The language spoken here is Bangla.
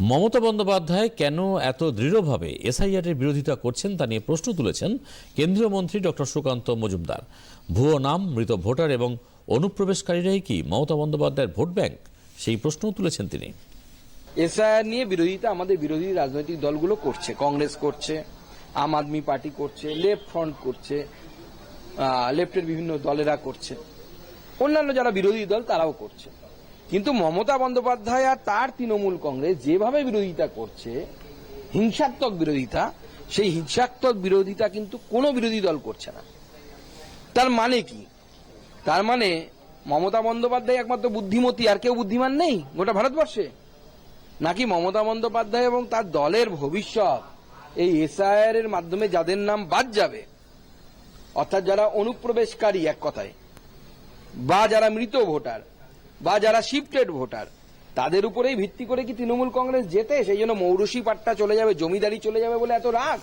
মমতা বন্দ্যোপাধ্যায় কেন এত দৃঢ়ভাবে এসআইআরের বিরোধিতা করছেন তা নিয়ে প্রশ্ন তুলেছেন কেন্দ্রীয় মন্ত্রী ডক্টর সুকান্ত মজুমদার। ভুয়ো নাম, মৃত ভোটার এবং অনুপ্রবেশকারীরাই কি মমতা বন্দ্যোপাধ্যায়ের ভোট ব্যাংক? সেই প্রশ্নও তুলেছেন তিনি। এসআইআর নিয়ে বিরোধিতা আমাদের বিরোধী রাজনৈতিক দলগুলো করছে। কংগ্রেস করছে, আম আদমি পার্টি করছে, লেফট ফ্রন্ট করছে লেফটের বিভিন্ন দলেরা করছে। অন্যান্য যারা বিরোধী দল তারাও করছে। কিন্তু মমতা বন্দ্যোপাধ্যায় আর তার তৃণমূল কংগ্রেস যেভাবে বিরোধিতা করছে, হিংসাত্মক বিরোধিতা, সেই হিংসাত্মক বিরোধিতা কিন্তু কোনো বিরোধী দল করছে না। তার মানে কি? তার মানে মমতা বন্দ্যোপাধ্যায় একমাত্র বুদ্ধিমতী, আর কেউ বুদ্ধিমান নেই গোটা ভারতবর্ষে? নাকি মমতা বন্দ্যোপাধ্যায় এবং তার দলের ভবিষ্যৎ এই এসআইআর এর মাধ্যমে যাদের নাম বাদ যাবে, অর্থাৎ যারা অনুপ্রবেশকারী এক কথায়, বা যারা মৃত ভোটার বা যারা শিফটেড ভোটার তাদের উপরেই ভিত্তি করে কি তৃণমূল কংগ্রেস জেতে? সেই জন্য মৌরসি পাট্টা চলে যাবে, জমিদারি চলে যাবে বলে এত রাগ?